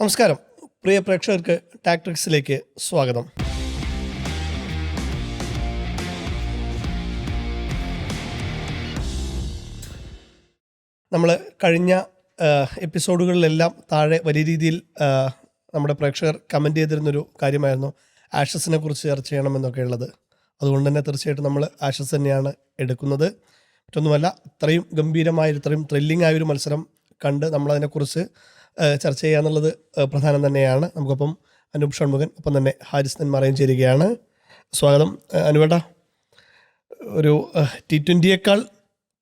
നമസ്കാരം. പ്രിയ പ്രേക്ഷകർക്ക് ടാക്ട്രിക്സിലേക്ക് സ്വാഗതം. നമ്മൾ കഴിഞ്ഞ എപ്പിസോഡുകളിലെല്ലാം താഴെ വലിയ രീതിയിൽ നമ്മുടെ പ്രേക്ഷകർ കമന്റ് ചെയ്തിരുന്നൊരു കാര്യമായിരുന്നു. ആഷസിനെ കുറിച്ച് ചർച്ച ചെയ്യണമെന്നൊക്കെ ഉള്ളത്. അതുകൊണ്ട് തന്നെ തീർച്ചയായിട്ടും നമ്മൾ ആഷസ് തന്നെയാണ് എടുക്കുന്നത്. മറ്റൊന്നുമല്ല ഇത്രയും ഗംഭീരമായ ഇത്രയും ത്രില്ലിംഗ് ആയൊരു മത്സരം കണ്ട് നമ്മളതിനെക്കുറിച്ച് ചർച്ച ചെയ്യുക എന്നുള്ളത് പ്രധാനം തന്നെയാണ്. നമുക്കൊപ്പം അനൂപ് ഷൺമുഖൻ ഒപ്പം തന്നെ ഹാരിസ് നെന്മാറയും ചേരുകയാണ്. സ്വാഗതം അനുവേട്ടാ ഒരു ടി ട്വന്റിയേക്കാൾ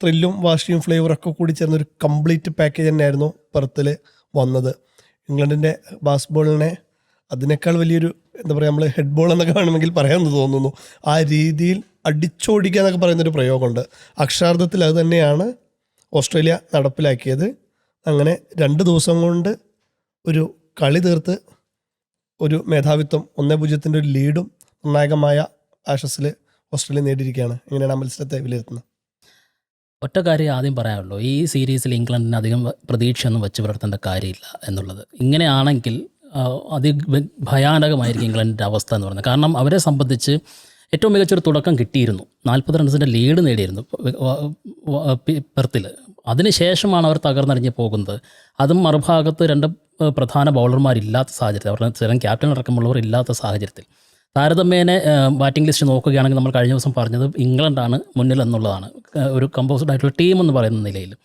ത്രില്ലും വാശിയും ഫ്ലേവറൊക്കെ കൂടി ചേർന്ന ഒരു കംപ്ലീറ്റ് പാക്കേജ് തന്നെയായിരുന്നു പെർത്തിൽ വന്നത്. ഇംഗ്ലണ്ടിന്റെ ബാസ്ബോളിനെ അതിനേക്കാൾ വലിയൊരു എന്താ പറയുക നമ്മൾ ഹെഡ് ബോൾ എന്നൊക്കെ വേണമെങ്കിൽ പറയാമെന്ന് തോന്നുന്നു. ആ രീതിയിൽ അടിച്ചോടിക്കുക എന്നൊക്കെ പറയുന്നൊരു പ്രയോഗമുണ്ട്. അക്ഷരാർത്ഥത്തിൽ അത് തന്നെയാണ് ഓസ്ട്രേലിയ നടപ്പിലാക്കിയത്. അങ്ങനെ രണ്ട് ദിവസം കൊണ്ട് ഒരു കളി തീർത്ത് ഒരു മേധാവിത്വം ഒന്നേ പൂജ്യത്തിന്റെ ഒരു ലീഡും നിർണായകമായ ആഷസിൽ ഓസ്ട്രേലിയ നേടിയിരിക്കുകയാണ്. എങ്ങനെയാണ് ആ മത്സരത്തെ വിലയിരുത്തുന്നത്. ഒറ്റ കാര്യം ആദ്യം പറയാനുള്ളൂ. ഈ സീരീസിൽ ഇംഗ്ലണ്ടിന് അധികം പ്രതീക്ഷയൊന്നും വെച്ച് പുലർത്തേണ്ട കാര്യമില്ല എന്നുള്ളത്. ഇങ്ങനെയാണെങ്കിൽ അതി ഭയാനകമായിരിക്കും ഇംഗ്ലണ്ടിന്റെ അവസ്ഥ എന്ന് പറയുന്നത്. കാരണം അവരെ സംബന്ധിച്ച് ഏറ്റവും മികച്ചൊരു തുടക്കം കിട്ടിയിരുന്നു. നാൽപ്പത് റൺസിന്റെ ലീഡ് നേടിയിരുന്നു. പെർത്തിൽ അതിനുശേഷമാണ് അവർ തകർന്നടിഞ്ഞ് പോകുന്നത്. അതും മറുഭാഗത്ത് രണ്ട് പ്രധാന ബൗളർമാരില്ലാത്ത സാഹചര്യത്തിൽ. അവരുടെ സ്ഥിരം ക്യാപ്റ്റൻ അടക്കമുള്ളവർ ഇല്ലാത്ത സാഹചര്യത്തിൽ. താരതമ്യേന ബാറ്റിംഗ് ലിസ്റ്റ് നോക്കുകയാണെങ്കിൽ നമ്മൾ കഴിഞ്ഞ ദിവസം പറഞ്ഞത് ഇംഗ്ലണ്ടാണ് മുന്നിൽ എന്നുള്ളതാണ്. ഒരു കമ്പോസ്ഡ് ആയിട്ടുള്ള ടീം എന്ന് പറയുന്ന നിലയിൽ.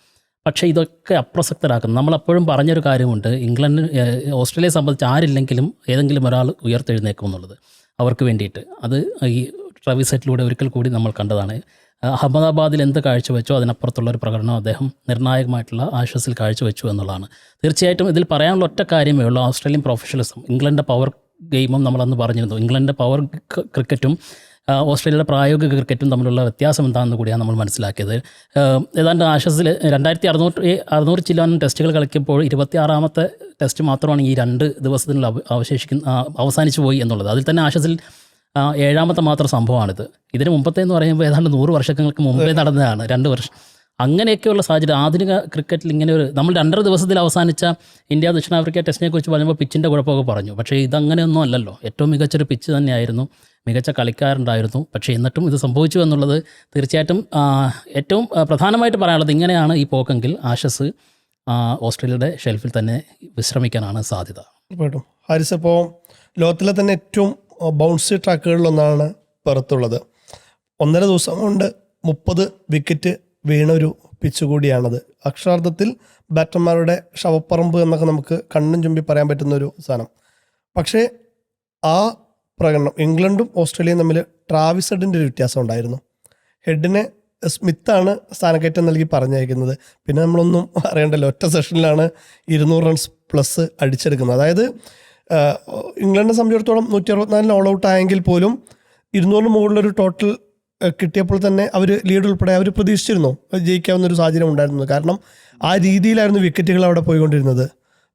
പക്ഷേ ഇതൊക്കെ അപ്രസക്തരാക്കുന്നു. നമ്മളപ്പോഴും പറഞ്ഞൊരു കാര്യമുണ്ട്. ഇംഗ്ലണ്ട് ഓസ്ട്രേലിയയെ സംബന്ധിച്ച് ആരില്ലെങ്കിലും ഏതെങ്കിലും ഒരാൾ ഉയർത്തെഴുന്നേക്കും എന്നുള്ളത് അവർക്ക് വേണ്ടിയിട്ട്. അത് ഈ ട്രവി സെറ്റിലൂടെ ഒരിക്കൽ കൂടി നമ്മൾ കണ്ടതാണ്. അഹമ്മദാബാദിൽ എന്ത് കാഴ്ചവെച്ചോ അതിനപ്പുറത്തുള്ള ഒരു പ്രകടനം അദ്ദേഹം നിർണായകമായിട്ടുള്ള ആശ്വസിൽ കാഴ്ചവെച്ചു എന്നുള്ളതാണ്. തീർച്ചയായിട്ടും ഇതിൽ പറയാനുള്ള ഒറ്റ കാര്യമേ ഉള്ളൂ ഓസ്ട്രേലിയൻ പ്രൊഫഷണലിസം ഇംഗ്ലണ്ടിന്റെ പവർ ഗെയിമും നമ്മളന്ന് പറഞ്ഞിരുന്നു. ഇംഗ്ലണ്ടിന്റെ പവർ ക്രിക്കറ്റും ഓസ്ട്രേലിയയുടെ പ്രായോഗിക ക്രിക്കറ്റും തമ്മിലുള്ള വ്യത്യാസം എന്താണെന്ന് കൂടിയാണ് നമ്മൾ മനസ്സിലാക്കിയത്. ഏതാണ്ട് ആഷസിൽ രണ്ടായിരത്തി അറുന്നൂറ് അറുന്നൂറ് ചില്ലാനും ടെസ്റ്റുകൾ കളിക്കുമ്പോൾ ഇരുപത്തിയാറാമത്തെ ടെസ്റ്റ് മാത്രമാണ് ഈ രണ്ട് ദിവസത്തിനുള്ള അവശേഷിക്കുന്ന അവസാനിച്ചു പോയി എന്നുള്ളത്. അതിൽ തന്നെ ആഷസിൽ ഏഴാമത്തെ മാത്രം സംഭവമാണിത്. ഇതിന് മുമ്പത്തെ എന്ന് പറയുമ്പോൾ ഏതാണ്ട് നൂറ് വർഷങ്ങൾക്ക് മുമ്പേ നടന്നതാണ്. രണ്ട് വർഷം അങ്ങനെയൊക്കെയുള്ള സാഹചര്യം. ആധുനിക ക്രിക്കറ്റിൽ ഇങ്ങനെ ഒരു നമ്മൾ രണ്ടര ദിവസത്തിൽ അവസാനിച്ച ഇന്ത്യ ദക്ഷിണാഫ്രിക്ക ടെസ്റ്റിനെ കുറിച്ച് പറഞ്ഞപ്പോൾ പിച്ചിന്റെ കുഴപ്പമൊക്കെ പറഞ്ഞു. പക്ഷേ ഇതങ്ങനെയൊന്നും അല്ലല്ലോ. ഏറ്റവും മികച്ചൊരു പിച്ച് തന്നെയായിരുന്നു. മികച്ച കളിക്കാരുണ്ടായിരുന്നു. പക്ഷേ എന്നിട്ടും ഇത് സംഭവിച്ചു എന്നുള്ളത് തീർച്ചയായിട്ടും ഏറ്റവും പ്രധാനമായിട്ട് പറയാനുള്ളത് ഇങ്ങനെയാണ് ഈ പോക്കെങ്കിൽ ആഷസ് ഓസ്ട്രേലിയയുടെ ഷെൽഫിൽ തന്നെ വിശ്രമിക്കാനാണ് സാധ്യത. ഹാരിസ് ഇപ്പോൾ ലോകത്തിലെ തന്നെ ഏറ്റവും ബൗൺസി ട്രാക്കുകളിലൊന്നാണ് പുറത്തുള്ളത്. ഒന്നര ദിവസം കൊണ്ട് മുപ്പത് വിക്കറ്റ് വീണ ഒരു പിച്ച് കൂടിയാണത് അക്ഷരാർത്ഥത്തിൽ ബാറ്റർമാരുടെ ശവപ്പറമ്പ് എന്നൊക്കെ നമുക്ക് കണ്ണും ചുമ്പി പറയാൻ പറ്റുന്ന ഒരു സാധനം. പക്ഷേ ആ പ്രകടനം ഇംഗ്ലണ്ടും ഓസ്ട്രേലിയയും തമ്മിൽ ട്രാവിസ് ഹെഡിന്റെ ഒരു വ്യത്യാസം ഉണ്ടായിരുന്നു. ഹെഡിനെ സ്മിത്താണ് സ്ഥാനക്കയറ്റം നൽകി പറഞ്ഞയക്കുന്നത്. പിന്നെ നമ്മളൊന്നും അറിയണ്ടല്ലോ ഒറ്റ സെഷനിലാണ് ഇരുന്നൂറ് റൺസ് പ്ലസ് അടിച്ചെടുക്കുന്നത്. അതായത് ഇംഗ്ലണ്ടിനെ സംബന്ധിച്ചിടത്തോളം നൂറ്റി അറുപത്തിനാലിന് ഓൾ ഔട്ട് ആയെങ്കിൽ പോലും ഇരുന്നൂറിന് മുകളിലൊരു ടോട്ടൽ കിട്ടിയപ്പോൾ തന്നെ അവർ ലീഡ് ഉൾപ്പെടെ അവർ പ്രതീക്ഷിച്ചിരുന്നു. ജയിക്കാവുന്ന ഒരു സാഹചര്യം ഉണ്ടായിരുന്നു. കാരണം ആ രീതിയിലായിരുന്നു വിക്കറ്റുകൾ അവിടെ പോയിക്കൊണ്ടിരുന്നത്.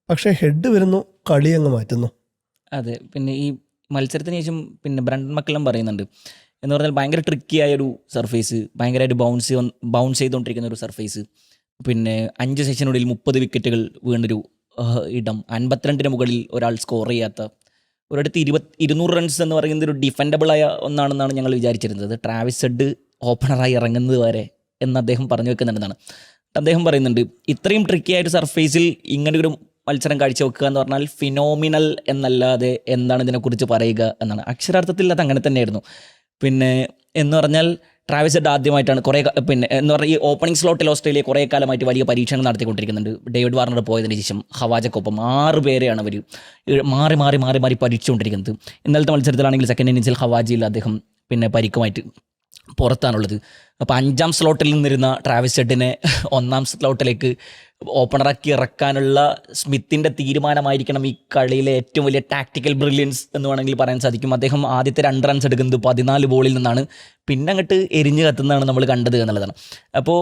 പക്ഷേ ഹെഡ് വരുന്നു കളി അങ്ങ് മാറ്റുന്നു. അതെ പിന്നെ ഈ മത്സരത്തിന് ശേഷം പിന്നെ ബ്രണ്ടൻ മക്കളും പറയുന്നുണ്ട്. എന്ന് പറഞ്ഞാൽ ഭയങ്കര ട്രിക്കി ആയ ഒരു സർഫേസ് ഭയങ്കരമായിട്ട് ബൗൺസ് ബൗൺസ് ചെയ്തുകൊണ്ടിരിക്കുന്ന ഒരു സർഫേസ് പിന്നെ അഞ്ച് സെഷനുള്ളിൽ മുപ്പത് വിക്കറ്റുകൾ ആഹ്, ഇടം. അൻപത്തിരണ്ടിന് മുകളിൽ ഒരാൾ സ്കോർ ചെയ്യാത്ത ഒരിടത്ത് ഇരുപത് ഇരുന്നൂറ് റൺസ് എന്ന് പറയുന്നത് ഒരു ഡിഫെൻഡബിൾ ആയ ഒന്നാണെന്നാണ് ഞങ്ങൾ വിചാരിച്ചിരുന്നത്. ട്രാവിസ് ഹെഡ് ഓപ്പണറായി ഇറങ്ങുന്നത് വരെ എന്ന് അദ്ദേഹം പറഞ്ഞു വെക്കുന്നുണ്ടെന്നാണ്. അദ്ദേഹം പറയുന്നുണ്ട് ഇത്രയും ട്രിക്കി ആയിട്ട് സർഫേസിൽ ഇങ്ങനെ ഒരു മത്സരം കാഴ്ചവെക്കുക എന്ന് പറഞ്ഞാൽ ഫിനോമിനൽ എന്നല്ലാതെ എന്താണ് ഇതിനെക്കുറിച്ച് പറയുക എന്നാണ്. അക്ഷരാർത്ഥത്തിൽ അത് അങ്ങനെ തന്നെയായിരുന്നു. പിന്നെ എന്ന് പറഞ്ഞാൽ ട്രാവിസ് ഹെഡ് ആദ്യമായിട്ടാണ് കുറേ പിന്നെ എന്ന് പറഞ്ഞാൽ ഈ ഓപ്പണിംഗ് സ്ലോട്ടിൽ ഓസ്ട്രേലിയ കുറേ കാലമായിട്ട് വലിയ പരീക്ഷണം നടത്തിക്കൊണ്ടിരിക്കുന്നുണ്ട്. ഡേവിഡ് വാർണർ പോയതിന് ശേഷം ഹവാജക്കൊപ്പം ആറ് പേരെയാണ് അവർ മാറി മാറി മാറി മാറി പരീക്ഷിച്ചുകൊണ്ടിരിക്കുന്നത്. ഇന്നലത്തെ മത്സരത്തിലാണെങ്കിൽ സെക്കൻഡ് ഇന്നിങ്സിൽ ഹവാജിയിൽ അദ്ദേഹം പിന്നെ പരിക്കുമായിട്ട് പുറത്താണുള്ളത്. അപ്പോൾ അഞ്ചാം സ്ലോട്ടിൽ നിന്നിരുന്ന ട്രാവിസ് ഹെഡിനെ ഒന്നാം സ്ലോട്ടിലേക്ക് ഓപ്പണറാക്കി ഇറക്കാനുള്ള സ്മിത്തിന്റെ തീരുമാനമായിരിക്കണം ഈ കളിയിലെ ഏറ്റവും വലിയ ടാക്ടിക്കൽ ബ്രില്യൻസ് എന്ന് വേണമെങ്കിൽ പറയാൻ സാധിക്കും. അദ്ദേഹം ആദ്യത്തെ രണ്ട് റൺസ് എടുക്കുന്നത് പതിനാല് ബോളിൽ നിന്നാണ്. പിന്നെ അങ്ങോട്ട് എരിഞ്ഞു കത്തുന്നതാണ് നമ്മൾ കണ്ടത് എന്നുള്ളതാണ്. അപ്പോൾ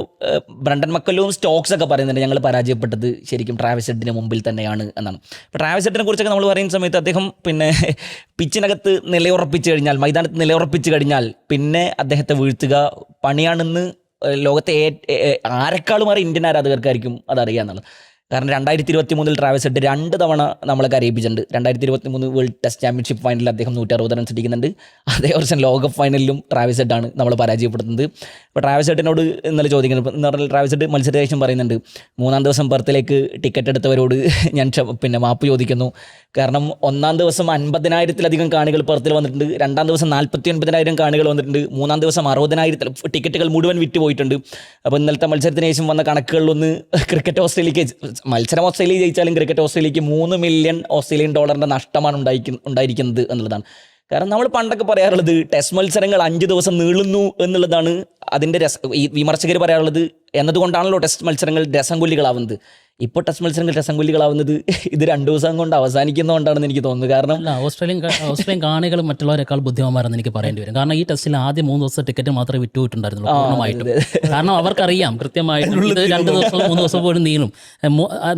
ബ്രണ്ടൻ മക്കല്ലും സ്റ്റോക്സ് ഒക്കെ പറയുന്നുണ്ട് ഞങ്ങൾ പരാജയപ്പെട്ടത് ശരിക്കും ട്രാവിസ് ഹെഡിന് മുമ്പിൽ തന്നെയാണ് എന്നാണ്. അപ്പോൾ ട്രാവിസ് ഹെഡിനെ കുറിച്ചൊക്കെ നമ്മൾ പറയുന്ന സമയത്ത് അദ്ദേഹം പിന്നെ പിച്ചിനകത്ത് നിലയുറപ്പിച്ച് കഴിഞ്ഞാൽ മൈതാനത്ത് നിലയുറപ്പിച്ച് കഴിഞ്ഞാൽ പിന്നെ അദ്ദേഹത്തെ വീഴ്ത്തുക പണിയാണെന്ന് ലോകത്തെ ആരെക്കാളും അറിയാം ഇന്ത്യൻ ആരാധകർക്കായിരിക്കും അതറിയാന്നുള്ളത്. കാരണം രണ്ടായിരത്തി ഇരുപത്തി മൂന്നിൽ ട്രാവൽസ് ഹെഡ് രണ്ട് തവണ നമ്മളെ കരയിപ്പിച്ചിട്ടുണ്ട്. രണ്ടായിരത്തി ഇരുപത്തി മൂന്ന് വേൾഡ് ടെസ്റ്റ് ചാമ്പ്യൻഷിപ്പ് ഫൈനലിൽ അദ്ദേഹം നൂറ്റി അറുപത് റൺസ് അടിക്കുന്നുണ്ട്. അതേ വർഷം ലോകകപ്പ് ഫൈനലിലും ട്രാവൽസ് ഹെഡാണ് നമ്മൾ പരാജയപ്പെടുത്തുന്നത്. അപ്പോൾ ട്രാവൽസ് ഹെഡിനോട് ഇന്നലെ ചോദിക്കുന്നത് എന്ന് പറഞ്ഞാൽ ട്രാവൽസ് ഹെഡ് മത്സരദേശം പറയുന്നുണ്ട് മൂന്നാം ദിവസം ബർത്തിലേക്ക് ടിക്കറ്റ് എടുത്തവരോട് ഞാൻ പിന്നെ മാപ്പ് ചോദിക്കുന്നു. കാരണം ഒന്നാം ദിവസം അൻപതിനായിരത്തിലധികം കാണികൾ പുറത്തിൽ വന്നിട്ടുണ്ട്. രണ്ടാം ദിവസം നാൽപ്പത്തി ഒൻപതിനായിരം കാണികൾ വന്നിട്ടുണ്ട്. മൂന്നാം ദിവസം അറുപതിനായിരത്തിൽ ടിക്കറ്റുകൾ മുഴുവൻ വിറ്റ് പോയിട്ടുണ്ട് അപ്പോൾ ഇന്നലത്തെ മത്സരത്തിന് ശേഷം വന്ന കണക്കുകളിലൊന്ന് ക്രിക്കറ്റ് ഓസ്ട്രേലിയക്ക് മത്സരം ഓസ്ട്രേലിയ ജയിച്ചാലും ക്രിക്കറ്റ് ഓസ്ട്രേലിയക്ക് മൂന്ന് മില്യൺ ഓസ്ട്രേലിയൻ ഡോളറിന്റെ നഷ്ടമാണ് ഉണ്ടായിരിക്കും ഉണ്ടായിരിക്കുന്നത് എന്നുള്ളതാണ്. കാരണം നമ്മൾ പണ്ടൊക്കെ പറയാറുള്ളത് ടെസ്റ്റ് മത്സരങ്ങൾ അഞ്ച് ദിവസം നീളുന്നു എന്നുള്ളതാണ് അതിന്റെ രസ ഈ വിമർശകർ പറയാറുള്ളത് എന്നതുകൊണ്ടാണല്ലോ ടെസ്റ്റ് മത്സരങ്ങൾ രസംകൊല്ലികളാവുന്നത് ഇപ്പോൾ ടെസ്റ്റ് മത്സരങ്ങൾ രസംകൊല്ലികളാവുന്നത് ഇത് രണ്ടു ദിവസം കൊണ്ട് അവസാനിക്കുന്നതുകൊണ്ടാണെന്ന് എനിക്ക് തോന്നുന്നത് കാരണം ഓസ്ട്രേലിയൻ ഓസ്ട്രേലിയൻ കാണികൾ മറ്റുള്ളവരെക്കാൾ ബുദ്ധിമാന്മാരെന്ന് എനിക്ക് പറയേണ്ടി വരും. കാരണം ഈ ടെസ്റ്റിൽ ആദ്യം മൂന്ന് ദിവസം ടിക്കറ്റ് മാത്രമേ വിറ്റുപോയിട്ടുണ്ടായിരുന്നുള്ളൂ പൂർണമായിട്ടും. കാരണം അവർക്കറിയാം കൃത്യമായിട്ട് ഇത് രണ്ട് ദിവസം മൂന്ന് ദിവസം പോലും നീളും.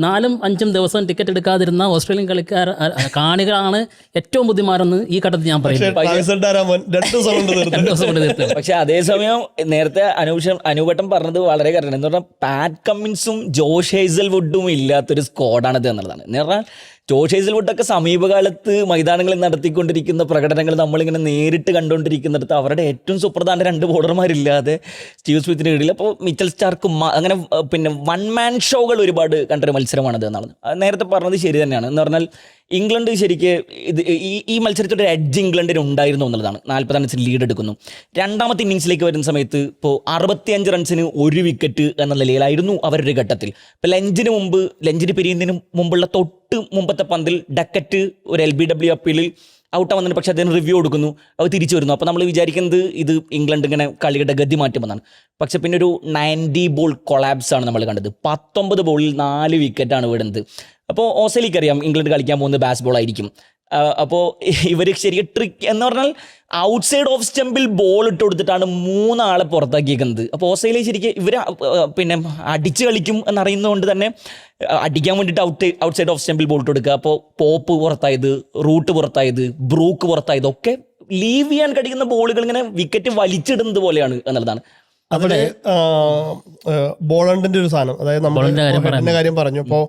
നാലും അഞ്ചും ദിവസം ടിക്കറ്റ് എടുക്കാതിരുന്ന ഓസ്ട്രേലിയൻ കളിക്കാർ കാണികളാണ് ഏറ്റവും ബുദ്ധിമാരെന്ന് ഈ ഘട്ടത്തിൽ ഞാൻ പറയുന്നത് പക്ഷെ അതേസമയം നേരത്തെ അനൂഷം അനൂപട്ടം പറഞ്ഞത് വളരെ കറക്റ്റാണ് എന്ന് പറഞ്ഞാൽ പാറ്റ് കമ്മിൻസും ജോഷ് ഹേസൽ വുഡും ഇല്ലാത്തൊരു സ്ക്വാഡാണിത് എന്നുള്ളതാണ്. എന്ന് പറഞ്ഞാൽ ജോഷ് ഹേസൽ വുഡൊക്കെ സമീപകാലത്ത് മൈതാനങ്ങളിൽ നടത്തിക്കൊണ്ടിരിക്കുന്ന പ്രകടനങ്ങൾ നമ്മളിങ്ങനെ നേരിട്ട് കണ്ടുകൊണ്ടിരിക്കുന്നിടത്ത് അവരുടെ ഏറ്റവും സുപ്രധാന രണ്ട് ബോളർമാരില്ലാതെ സ്റ്റീവ് സ്മിത്തിന് കീഴിൽ. അപ്പോൾ മിച്ചൽ സ്റ്റാർക്കും അങ്ങനെ പിന്നെ വൺ മാൻ ഷോകൾ ഒരുപാട് കണ്ടൊരു മത്സരമാണത് എന്നാണ് നേരത്തെ പറഞ്ഞത് ശരി തന്നെയാണ്. എന്ന് പറഞ്ഞാൽ ഇംഗ്ലണ്ട് ശരിക്ക് ഇത് ഈ ഈ മത്സരത്തിന്റെ ഒരു എഡ്ജ് ഇംഗ്ലണ്ടിന് ഉണ്ടായിരുന്നു എന്നുള്ളതാണ്. നാൽപ്പത് റൺസിന് ലീഡ് എടുക്കുന്നു. രണ്ടാമത്തെ ഇന്നിങ്സിലേക്ക് വരുന്ന സമയത്ത് ഇപ്പോൾ അറുപത്തിയഞ്ച് റൺസിന് ഒരു വിക്കറ്റ് എന്ന നിലയിലായിരുന്നു അവരുടെ ഘട്ടത്തിൽ. ഇപ്പോൾ ലഞ്ചിന് മുമ്പ് ലഞ്ചിന് പിരിയുന്നതിന് മുമ്പുള്ള തൊട്ട് മുമ്പത്തെ പന്തിൽ ഡക്കറ്റ് ഒരു എൽ ബി ഡബ്ല്യു അപ്പീലിൽ ഔട്ട് വന്നിട്ട് പക്ഷേ അദ്ദേഹം റിവ്യൂ കൊടുക്കുന്നു. അത് തിരിച്ചു വരുന്നു. അപ്പോൾ നമ്മൾ വിചാരിക്കുന്നത് ഇത് ഇംഗ്ലണ്ട് ഇങ്ങനെ കളിയുടെ ഗതി മാറ്റുമെന്നാണ്. പക്ഷേ പിന്നെ ഒരു നയന്റി ബോൾ കൊളാബ്സ് ആണ് നമ്മൾ കണ്ടത്. പത്തൊമ്പത് ബോളിൽ നാല് വിക്കറ്റാണ് വീടുന്നത് അപ്പോൾ ഓസ്ട്രേലിയക്ക് അറിയാം ഇംഗ്ലണ്ട് കളിക്കാൻ പോകുന്ന ബാസ് ബോൾ ആയിരിക്കും അപ്പോൾ ഇവർ ശരിക്കും ട്രിക്ക് എന്ന് പറഞ്ഞാൽ ഔട്ട് സൈഡ് ഓഫ് സ്റ്റമ്പിൽ ബോൾ ഇട്ട് കൊടുത്തിട്ടാണ് മൂന്നാളെ പുറത്താക്കിയേക്കുന്നത്. അപ്പോൾ ഓസ്ട്രേലിയ ശരിക്കും ഇവർ പിന്നെ അടിച്ച് കളിക്കും എന്നറിയുന്നതുകൊണ്ട് തന്നെ അടിക്കാൻ വേണ്ടിയിട്ട് ഔട്ട് ഔട്ട് സൈഡ് ഓഫ് സ്റ്റമ്പിൽ ബോൾ ഇട്ട് കൊടുക്കുക. അപ്പോൾ പോപ്പ് പുറത്തായത് റൂട്ട് പുറത്തായത് ബ്രൂക്ക് പുറത്തായത് ഒക്കെ ലീവ് ചെയ്യാൻ കഴിയുന്ന ബോളുകൾ ഇങ്ങനെ വിക്കറ്റ് വലിച്ചിടുന്നത് പോലെയാണ് എന്നുള്ളതാണ്. അവിടെ ബോളണ്ടിന്റെ ഒരു സാധനം. അതായത് നമ്മൾ കാര്യം കാര്യം പറഞ്ഞു. അപ്പോൾ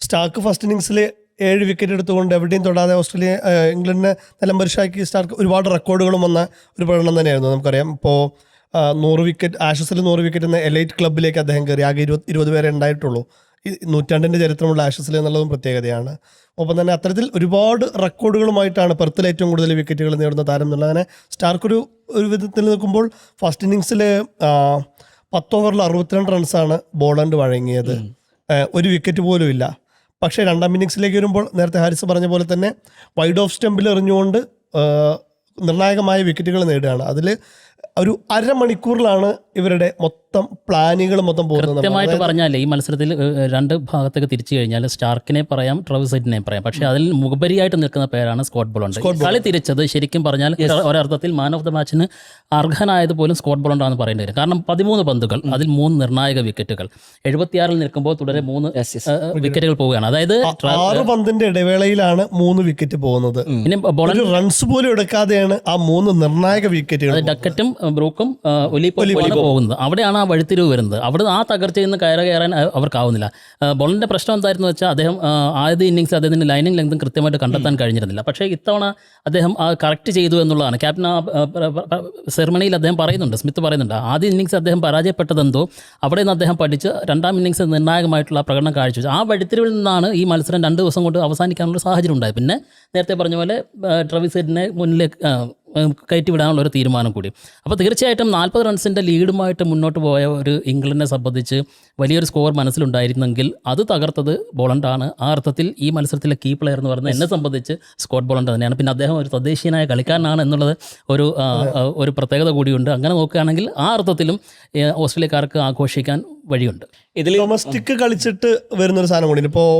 സ്റ്റാർക്ക് ഫസ്റ്റ് ഇന്നിങ്സിൽ ഏഴ് വിക്കറ്റ് എടുത്തുകൊണ്ട് എവിടെയും തൊടാതെ ഓസ്ട്രേലിയ ഇംഗ്ലണ്ടിനെ നിലംപരിശാക്കി സ്റ്റാർക്ക് ഒരുപാട് റെക്കോർഡുകളും വന്ന ഒരു പ്രകടനം തന്നെയായിരുന്നു. നമുക്കറിയാം. ഇപ്പോൾ നൂറ് വിക്കറ്റ് ആഷസിൽ നൂറ് വിക്കറ്റ് എന്ന എലൈറ്റ് ക്ലബിലേക്ക് അദ്ദേഹം കയറി. ആകെ ഇരുപത് ഇരുപത് പേരെ ഉണ്ടായിട്ടുള്ളൂ. ഈ നൂറ്റാണ്ടിന്റെ ചരിത്രമുള്ള ആഷസിൽ എന്നുള്ളതും പ്രത്യേകതയാണ്. ഒപ്പം തന്നെ അത്തരത്തിൽ ഒരുപാട് റെക്കോർഡുകളുമായിട്ടാണ് പെർത്തിൽ ഏറ്റവും കൂടുതൽ വിക്കറ്റുകൾ നേടുന്ന താരം എന്നുള്ളത്. അങ്ങനെ സ്റ്റാർക്ക് ഒരു ഒരു വിധത്തിൽ നിൽക്കുമ്പോൾ ഫസ്റ്റ് ഇന്നിങ്സിൽ പത്ത് ഓവറിൽ അറുപത്തിരണ്ട് റൺസാണ് ബോളണ്ട് വഴങ്ങിയത്. ഒരു വിക്കറ്റ് പോലും ഇല്ല പക്ഷേ രണ്ടാം ഇന്നിങ്സിലേക്ക് വരുമ്പോൾ നേരത്തെ ഹാരിസ് പറഞ്ഞ പോലെ തന്നെ വൈഡ് ഓഫ് സ്റ്റമ്പിൽ എറിഞ്ഞുകൊണ്ട് നിർണായകമായ വിക്കറ്റുകൾ നേടുകയാണ്. അതിൽ ഒരു അരമണിക്കൂറിലാണ് ഇവരുടെ മൊത്തം പ്ലാനുകൾ മൊത്തം പോകുന്നത്. കൃത്യമായിട്ട് പറഞ്ഞാൽ ഈ മത്സരത്തിൽ രണ്ട് ഭാഗത്തേക്ക് തിരിച്ചു കഴിഞ്ഞാൽ സ്റ്റാർക്കിനെ പറയാം ട്രൗസറ്റിനെ പറയാം. പക്ഷേ അതിൽ മുഖപരിയായിട്ട് നിൽക്കുന്ന പേരാണ് സ്കോട്ട് ബോളുണ്ട് കളി തിരിച്ചത് ശരിക്കും പറഞ്ഞാൽ ഒരർത്ഥത്തിൽ മാൻ ഓഫ് ദ മാച്ചിന് അർഹനായത് പോലും സ്കോട്ട് ബോളുണ്ടാന്ന് പറയേണ്ടി വരും കാരണം പതിമൂന്ന് പന്തുകൾ അതിൽ മൂന്ന് നിർണായക വിക്കറ്റുകൾ. എഴുപത്തിയാറിൽ നിൽക്കുമ്പോൾ തുടരെ മൂന്ന് വിക്കറ്റുകൾ പോവുകയാണ്. അതായത് ആറ് പന്തിന്റെ ഇടവേളയിലാണ് മൂന്ന് വിക്കറ്റ് പോകുന്നത്. പിന്നെ റൺസ് പോലും എടുക്കാതെയാണ് ആ മൂന്ന് നിർണായക വിക്കറ്റുകൾ ഡക്കറ്റും ഏഹ്, ബ്രൂക്കും ഒലിപ്പൊലി പോകുന്നത്. അവിടെയാണ് ആ വഴിത്തിരിവ് വരുന്നത്. അവിടെ ആ തകർച്ചയിൽ നിന്ന് കയറ കയറാൻ അവർക്കാവുന്നില്ല. ബോളിന്റെ പ്രശ്നം എന്തായിരുന്നു വെച്ചാൽ അദ്ദേഹം ആദ്യ ഇന്നിങ്സ് അദ്ദേഹത്തിന്റെ ലൈനിങ് ലെങ്തും കൃത്യമായിട്ട് കണ്ടെത്താൻ കഴിഞ്ഞിരുന്നില്ല. പക്ഷേ ഇത്തവണ അദ്ദേഹം കറക്റ്റ് ചെയ്തു എന്നുള്ളതാണ്. ക്യാപ്റ്റൻ ആ സെർമണിയിൽ അദ്ദേഹം പറയുന്നുണ്ട് സ്മിത്ത് പറയുന്നുണ്ട് ആദ്യ ഇന്നിങ്സ് അദ്ദേഹം പരാജയപ്പെട്ടതെന്തോ അവിടെ നിന്ന് അദ്ദേഹം പഠിച്ച് രണ്ടാം ഇന്നിങ്സ് നിർണായകമായിട്ടുള്ള പ്രകടനം കാഴ്ചവെച്ചു. ആ വഴിത്തിരിവിൽ നിന്നാണ് ഈ മത്സരം രണ്ട് ദിവസം കൊണ്ട് അവസാനിക്കാനുള്ള സാഹചര്യം ഉണ്ടായത്. പിന്നെ നേരത്തെ പറഞ്ഞ പോലെ ട്രവിസെറ്റിനെ മുന്നിലേക്ക് ആ, കയറ്റി വിടാനുള്ള ഒരു തീരുമാനം കൂടി. അപ്പോൾ തീർച്ചയായിട്ടും നാൽപ്പത് റൺസിന്റെ ലീഡുമായിട്ട് മുന്നോട്ട് പോയ ഒരു ഇംഗ്ലണ്ടിനെ സംബന്ധിച്ച് വലിയൊരു സ്കോർ മനസ്സിലുണ്ടായിരുന്നെങ്കിൽ അത് തകർത്തത് ബോളണ്ടാണ്. ആ അർത്ഥത്തിൽ ഈ മത്സരത്തിലെ കീ പ്ലെയർ എന്ന് പറയുന്നത് എന്നെ സംബന്ധിച്ച് സ്കോട്ട് ബോളണ്ട് തന്നെയാണ്. പിന്നെ അദ്ദേഹം ഒരു തദ്ദേശീയനായ കളിക്കാരനാണ് എന്നുള്ളത് ഒരു ഒരു പ്രത്യേകത കൂടിയുണ്ട്. അങ്ങനെ നോക്കുകയാണെങ്കിൽ ആ അർത്ഥത്തിലും ഓസ്ട്രേലിയക്കാർക്ക് ആഘോഷിക്കാൻ വഴിയുണ്ട്. ഇതിൽ ഡൊമസ്റ്റിക് കളിച്ചിട്ട് വരുന്നൊരു സാധനം കൂടി ഇപ്പോൾ